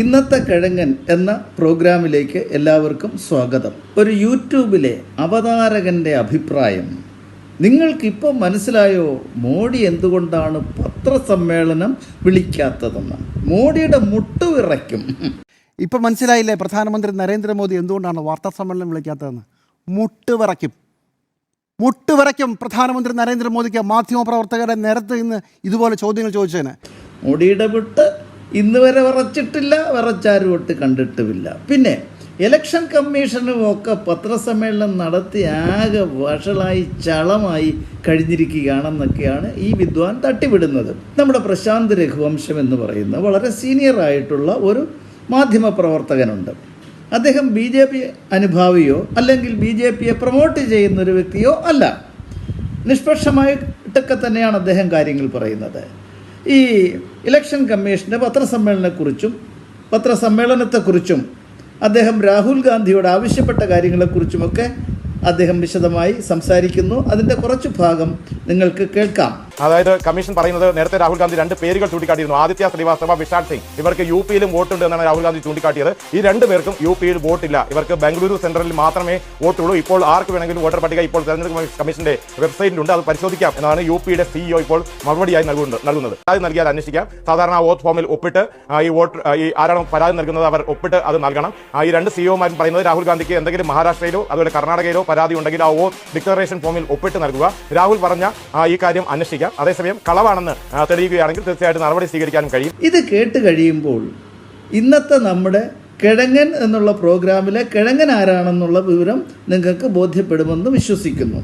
ഇന്നത്തെ കിഴങ്ങൻ എന്ന പ്രോഗ്രാമിലേക്ക് എല്ലാവർക്കും സ്വാഗതം. ഒരു യൂട്യൂബിലെ അവതാരകന്റെ അഭിപ്രായം. നിങ്ങൾക്കിപ്പോൾ മനസ്സിലായോ? മോഡി എന്തുകൊണ്ടാണ് പത്രസമ്മേളനം വിളിക്കാത്തതെന്ന്? മോഡിയുടെ മുട്ടുവിറയ്ക്കും ഇപ്പം മനസ്സിലായില്ലേ? പ്രധാനമന്ത്രി നരേന്ദ്രമോദി എന്തുകൊണ്ടാണ് വാർത്താ സമ്മേളനം വിളിക്കാത്തതെന്ന്? മുട്ടുവിറയ്ക്കും മുട്ടുവിറയ്ക്കും മുട്ട് വിറയ്ക്കും പ്രധാനമന്ത്രി നരേന്ദ്രമോദിക്ക് മാധ്യമപ്രവർത്തകരെ നേരത്തെ ഇന്ന് ഇതുപോലെ ചോദ്യങ്ങൾ ചോദിച്ചതിന്. മോഡിയുടെ വിട്ട് ഇന്ന് വരെ വിറച്ചിട്ടില്ല വിറച്ചാരും ഒട്ട് കണ്ടിട്ടുമില്ല. പിന്നെ ഇലക്ഷൻ കമ്മീഷനും ഒക്കെ പത്രസമ്മേളനം നടത്തി ആകെ വഷളായി ചളമായി കഴിഞ്ഞിരിക്കുകയാണെന്നൊക്കെയാണ് ഈ വിദ്വാൻ തട്ടിവിടുന്നത്. നമ്മുടെ പ്രശാന്ത് രഘുവംശം എന്ന് പറയുന്ന വളരെ സീനിയർ ആയിട്ടുള്ള ഒരു മാധ്യമ പ്രവർത്തകനുണ്ട്. അദ്ദേഹം ബി ജെ പി അനുഭാവിയോ അല്ലെങ്കിൽ ബി ജെ പിയെ പ്രൊമോട്ട് ചെയ്യുന്ന ഒരു വ്യക്തിയോ അല്ല. നിഷ്പക്ഷമായിട്ടൊക്കെ തന്നെയാണ് അദ്ദേഹം കാര്യങ്ങൾ പറയുന്നത്. ഈ ഇലക്ഷൻ കമ്മീഷന്റെ പത്രസമ്മേളനത്തെക്കുറിച്ചും പത്രസമ്മേളനത്തെക്കുറിച്ചും അദ്ദേഹം രാഹുൽ ഗാന്ധിയോട് ആവശ്യപ്പെട്ട കാര്യങ്ങളെക്കുറിച്ചുമൊക്കെ അദ്ദേഹം വിശദമായി സംസാരിക്കുന്നു. അതിന്റെ കുറച്ച് ഭാഗം നിങ്ങൾക്ക് കേൾക്കാം. അതായത് കമ്മീഷൻ പറയുന്നത് നേരത്തെ രാഹുൽ ഗാന്ധി രണ്ട് പേരുകൾ ചൂണ്ടിക്കാട്ടിയിരുന്നു. ആദിത്യ ശ്രീവാസ്തവ വിശാൽ സിംഗ്. ഇവർക്ക് യു പിയിലും വോട്ടുണ്ട് എന്നാണ് രാഹുൽ ഗാന്ധി ചൂണ്ടിക്കാട്ടിയത്. ഈ രണ്ട് പേർക്കും യു പിയിൽ വോട്ടില്ല. ഇവർക്ക് ബംഗളൂരു സെൻട്രലിൽ മാത്രമേ വോട്ടുള്ളൂ. ഇപ്പോൾ ആർക്ക് വേണമെങ്കിലും വോട്ടർ പട്ടിക ഇപ്പോൾ തെരഞ്ഞെടുപ്പ് കമ്മീഷന്റെ വെബ്സൈറ്റിലുണ്ട് അത് പരിശോധിക്കാം എന്നാണ് യു പിയുടെ സിഇഒ ഇപ്പോൾ മറുപടിയായി നൽകുന്നത് നൽകുന്നത്. അത് നൽകിയാൽ അന്വേഷിക്കാം. സാധാരണ വോട്ട് ഫോമിൽ ഒപ്പിട്ട് ഈ വോട്ട് ഈ ആരാണോ പരാതി നൽകുന്നത് അവർ ഒപ്പിട്ട് അത് നൽകണം. ഈ രണ്ട് സിഇഒമാരും പറയുന്നത് രാഹുൽ ഗാന്ധിക്ക് എന്തെങ്കിലും മഹാരാഷ്ട്രയിലോ അതുപോലെ കർണാടകയിലോ പരാതി ഉണ്ടെങ്കിൽ ആ വോട്ട് ഡിക്ലറേഷൻ ഫോമിൽ ഒപ്പിട്ട് നൽകുക. രാഹുൽ പറഞ്ഞ ഈ കാര്യം അന്വേഷിക്കാം. അതേസമയം കളവാണെന്ന് തെളിയിക്കുകയാണെങ്കിൽ തീർച്ചയായിട്ടും നടപടി സ്വീകരിക്കാനും കഴിയും. ഇത് കേട്ട് കഴിയുമ്പോൾ ഇന്നത്തെ നമ്മുടെ കിഴങ്ങൻ എന്നുള്ള പ്രോഗ്രാമിലെ കിഴങ്ങൻ ആരാണെന്നുള്ള വിവരം നിങ്ങൾക്ക് ബോധ്യപ്പെടുമെന്ന് വിശ്വസിക്കുന്നു.